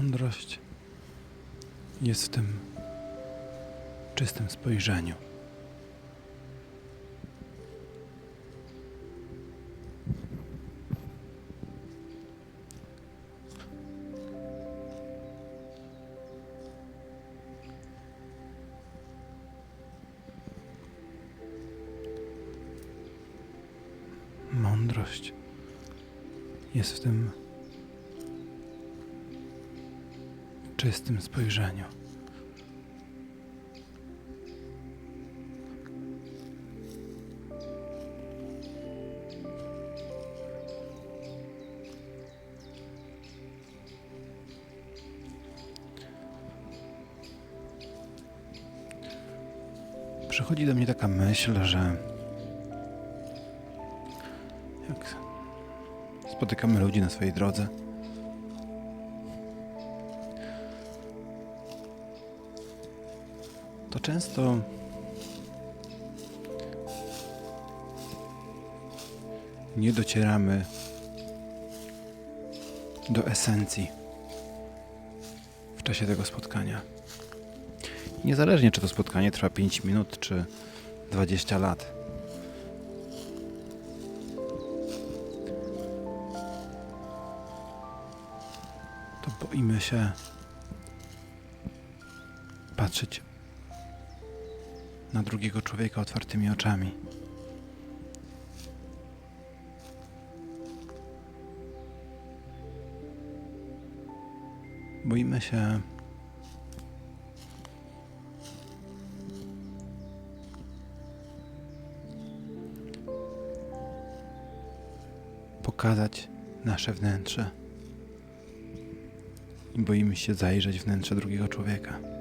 Mądrość jest w tym czystym spojrzeniu. Mądrość jest w tym czystym spojrzeniu. Przychodzi do mnie taka myśl, że jak spotykamy ludzi na swojej drodze, to często nie docieramy do esencji w czasie tego spotkania. Niezależnie, czy to spotkanie trwa 5 minut, czy 20 lat. To boimy się patrzeć na drugiego człowieka otwartymi oczami. Boimy się pokazać nasze wnętrze. I boimy się zajrzeć wnętrze drugiego człowieka.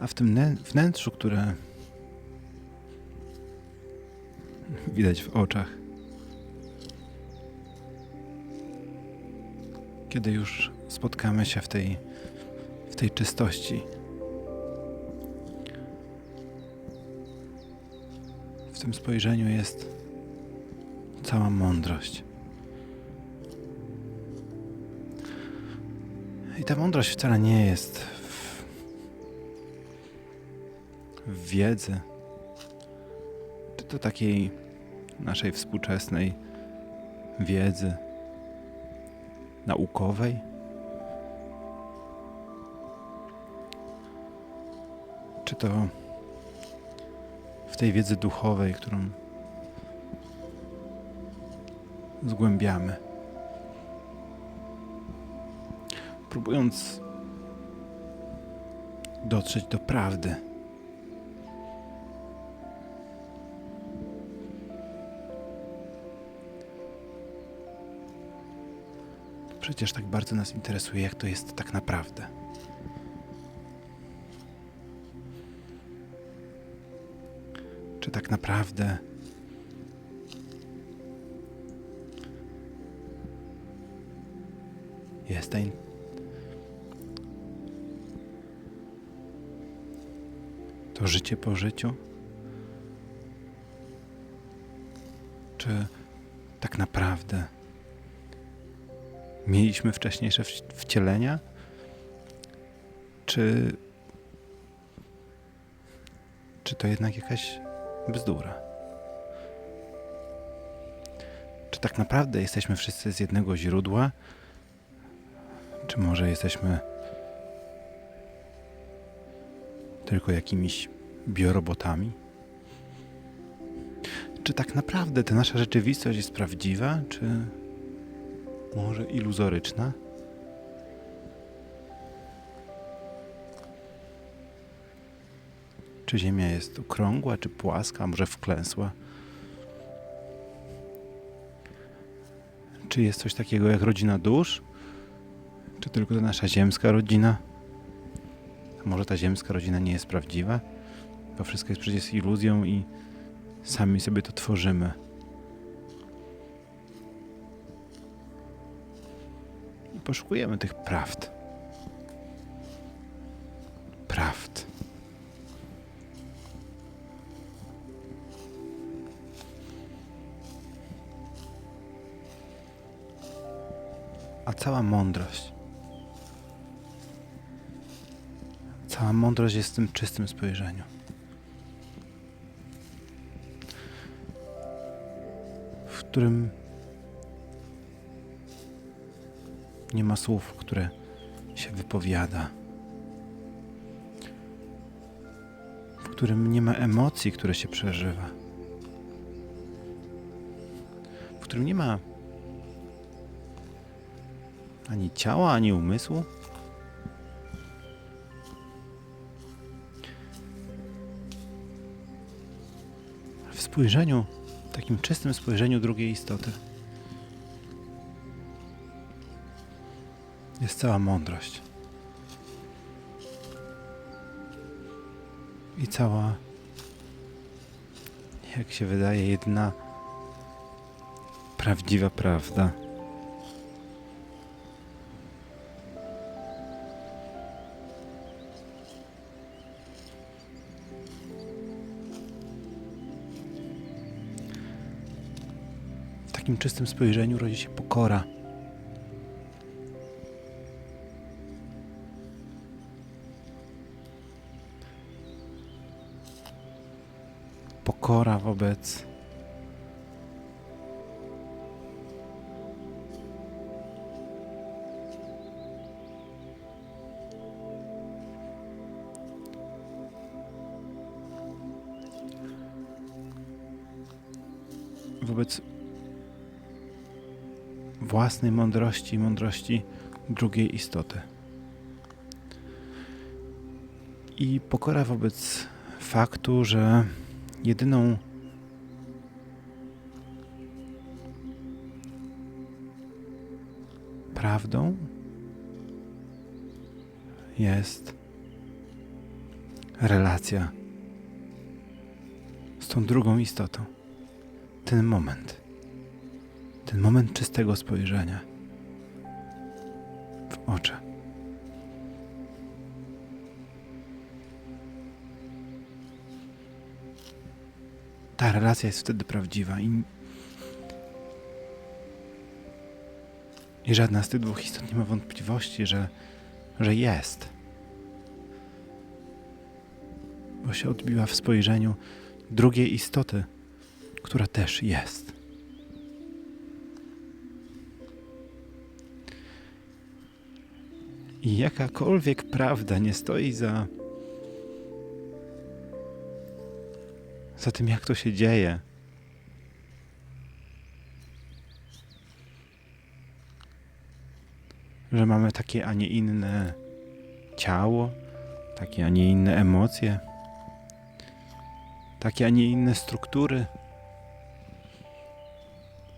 A w tym nę- wnętrzu, które widać w oczach, kiedy już spotkamy się w tej, w tej czystości, w tym spojrzeniu jest cała mądrość. I ta mądrość wcale nie jest wiedzy, czy to takiej naszej współczesnej wiedzy naukowej, czy to w tej wiedzy duchowej, którą zgłębiamy. Próbując dotrzeć do prawdy. Przecież tak bardzo nas interesuje, jak to jest tak naprawdę. Czy tak naprawdę jest to życie po życiu? Czy tak naprawdę mieliśmy wcześniejsze wci- wcielenia? Czy czy to jednak jakaś bzdura? Czy tak naprawdę jesteśmy wszyscy z jednego źródła? Czy może jesteśmy tylko jakimiś biorobotami? Czy tak naprawdę ta nasza rzeczywistość jest prawdziwa, czy może iluzoryczna? Czy Ziemia jest okrągła, czy płaska, może wklęsła? Czy jest coś takiego jak rodzina dusz? Czy tylko to nasza ziemska rodzina? A może ta ziemska rodzina nie jest prawdziwa? To wszystko jest przecież iluzją i sami sobie to tworzymy. Poszukujemy tych prawd. Prawd. a cała mądrość. Cała mądrość jest w tym czystym spojrzeniu. W którym nie ma słów, które się wypowiada. W którym nie ma emocji, które się przeżywa. W którym nie ma ani ciała, ani umysłu. W spojrzeniu, takim czystym spojrzeniu drugiej istoty jest cała mądrość. I cała, jak się wydaje, jedna prawdziwa prawda. W takim czystym spojrzeniu rodzi się pokora. Pokora wobec wobec własnej mądrości i mądrości drugiej istoty. I pokora wobec faktu, że jedyną prawdą jest relacja z tą drugą istotą. Ten moment. Ten moment czystego spojrzenia w oczy. Ta relacja jest wtedy prawdziwa i, i żadna z tych dwóch istot nie ma wątpliwości, że, że jest. Bo się odbiła w spojrzeniu drugiej istoty, która też jest. I jakakolwiek prawda nie stoi za, za tym, jak to się dzieje. Że mamy takie, a nie inne ciało, takie, a nie inne emocje, takie, a nie inne struktury,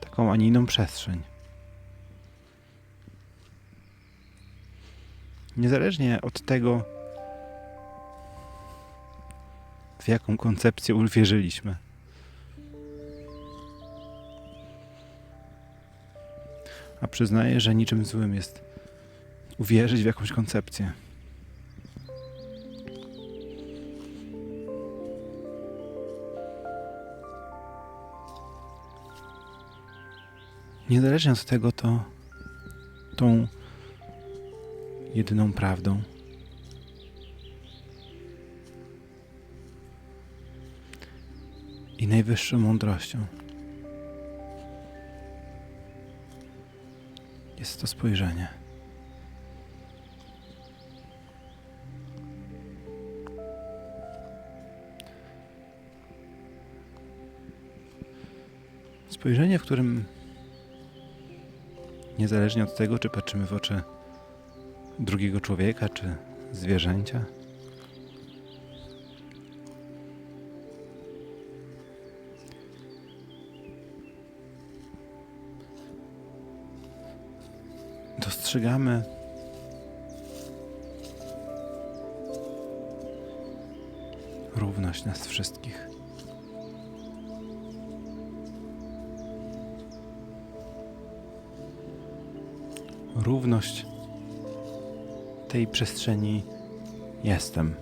taką, a nie inną przestrzeń. Niezależnie od tego, w jaką koncepcję uwierzyliśmy. A przyznaję, że niczym złym jest uwierzyć w jakąś koncepcję. Niezależnie od tego, to tą jedyną prawdą i najwyższą mądrością jest to spojrzenie. Spojrzenie, w którym niezależnie od tego, czy patrzymy w oczy drugiego człowieka czy zwierzęcia. Dostrzegamy równość nas wszystkich. Równość tej przestrzeni jestem.